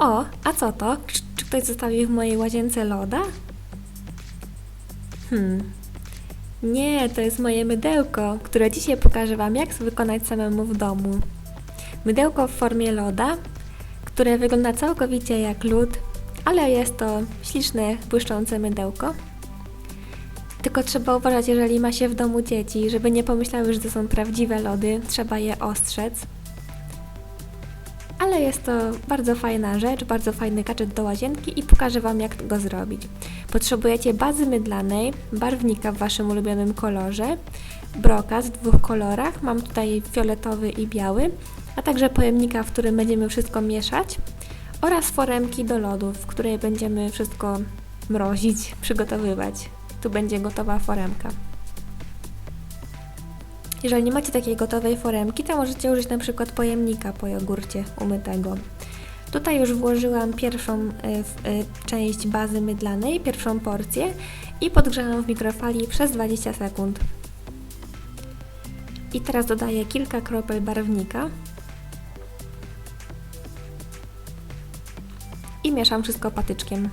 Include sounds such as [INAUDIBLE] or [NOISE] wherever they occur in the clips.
O, a co to? Czy, czy ktoś zostawił w mojej łazience loda? Hmm. Nie, to jest moje mydełko, które dzisiaj pokażę Wam, jak wykonać samemu w domu. Mydełko w formie loda, które wygląda całkowicie jak lód, ale jest to śliczne, błyszczące mydełko. Tylko trzeba uważać, jeżeli ma się w domu dzieci, żeby nie pomyślały, że to są prawdziwe lody, trzeba je ostrzec. Ale jest to bardzo fajna rzecz, bardzo fajny gadżet do łazienki i pokażę Wam jak go zrobić. Potrzebujecie bazy mydlanej, barwnika w Waszym ulubionym kolorze, brokat w dwóch kolorach, mam tutaj fioletowy i biały, a także pojemnika, w którym będziemy wszystko mieszać oraz foremki do lodów, w której będziemy wszystko mrozić, przygotowywać. Tu będzie gotowa foremka. Jeżeli nie macie takiej gotowej foremki, to możecie użyć na przykład pojemnika po jogurcie umytego. Tutaj już włożyłam pierwszą y, y, część bazy mydlanej, pierwszą porcję i podgrzałam w mikrofali przez 20 sekund. I teraz dodaję kilka kropel barwnika i mieszam wszystko patyczkiem.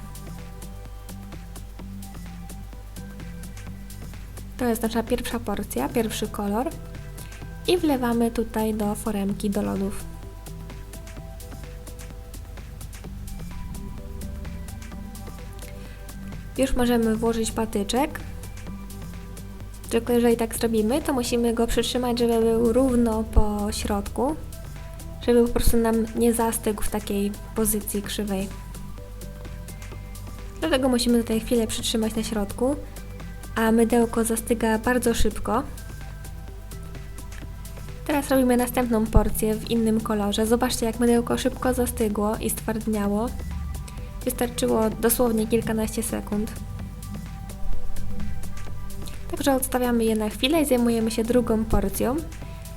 To jest nasza pierwsza porcja, pierwszy kolor. I wlewamy tutaj do foremki, do lodów. Już możemy włożyć patyczek. Tylko jeżeli tak zrobimy, to musimy go przytrzymać, żeby był równo po środku, żeby po prostu nam nie zastygł w takiej pozycji krzywej. Dlatego musimy tutaj chwilę przytrzymać na środku, a mydełko zastyga bardzo szybko. Teraz robimy następną porcję w innym kolorze. Zobaczcie, jak mydełko szybko zastygło i stwardniało. Wystarczyło dosłownie kilkanaście sekund. Także odstawiamy je na chwilę i zajmujemy się drugą porcją.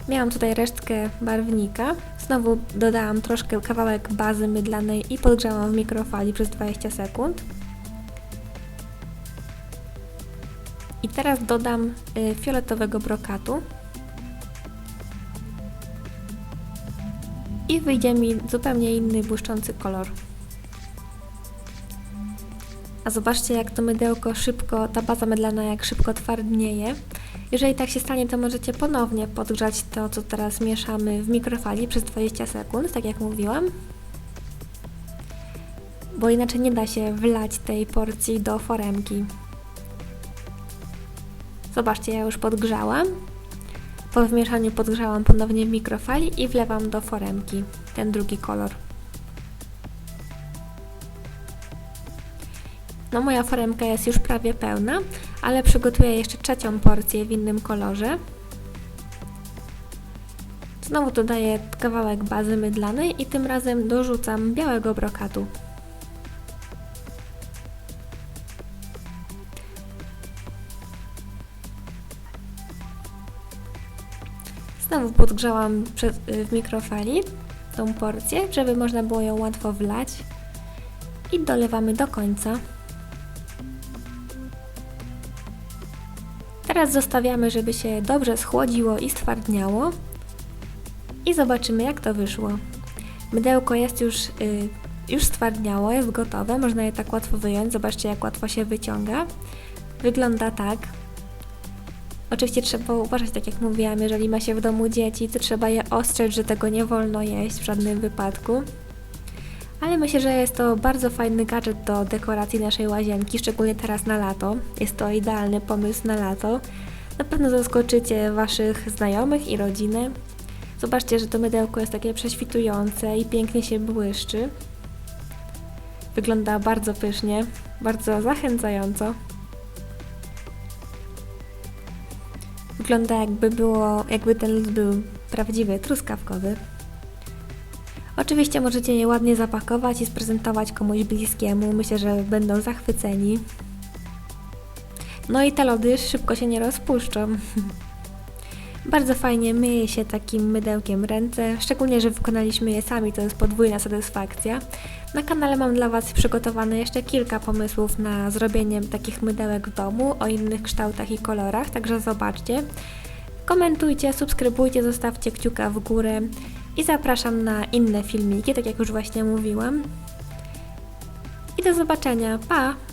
Miałam tutaj resztkę barwnika. Znowu dodałam troszkę kawałek bazy mydlanej i podgrzałam w mikrofali przez 20 sekund. I teraz dodam y, fioletowego brokatu. I wyjdzie mi zupełnie inny błyszczący kolor. A zobaczcie jak to mydełko szybko, ta baza mydlana jak szybko twardnieje. Jeżeli tak się stanie, to możecie ponownie podgrzać to, co teraz mieszamy w mikrofali przez 20 sekund, tak jak mówiłam. Bo inaczej nie da się wlać tej porcji do foremki. Zobaczcie, ja już podgrzałam. Po wmieszaniu podgrzałam ponownie w mikrofali i wlewam do foremki ten drugi kolor. No moja foremka jest już prawie pełna, ale przygotuję jeszcze trzecią porcję w innym kolorze. Znowu dodaję kawałek bazy mydlanej i tym razem dorzucam białego brokatu. Znowu podgrzałam y, w mikrofali tą porcję, żeby można było ją łatwo wlać i dolewamy do końca. Teraz zostawiamy, żeby się dobrze schłodziło i stwardniało i zobaczymy jak to wyszło. Mydełko jest już, y, już stwardniało, jest gotowe, można je tak łatwo wyjąć, zobaczcie jak łatwo się wyciąga. Wygląda tak. Oczywiście trzeba uważać, tak jak mówiłam, jeżeli ma się w domu dzieci, to trzeba je ostrzec, że tego nie wolno jeść w żadnym wypadku. Ale myślę, że jest to bardzo fajny gadżet do dekoracji naszej łazienki, szczególnie teraz na lato. Jest to idealny pomysł na lato. Na pewno zaskoczycie Waszych znajomych i rodzinę. Zobaczcie, że to mydełko jest takie prześwitujące i pięknie się błyszczy. Wygląda bardzo pysznie, bardzo zachęcająco. Wygląda jakby było, jakby ten lód był prawdziwy, truskawkowy. Oczywiście możecie je ładnie zapakować i sprezentować komuś bliskiemu. Myślę, że będą zachwyceni. No i te lody szybko się nie rozpuszczą. [LAUGHS] Bardzo fajnie myje się takim mydełkiem ręce, szczególnie, że wykonaliśmy je sami, to jest podwójna satysfakcja. Na kanale mam dla Was przygotowane jeszcze kilka pomysłów na zrobienie takich mydełek w domu o innych kształtach i kolorach, także zobaczcie. Komentujcie, subskrybujcie, zostawcie kciuka w górę i zapraszam na inne filmiki, tak jak już właśnie mówiłam. i do zobaczenia. Pa!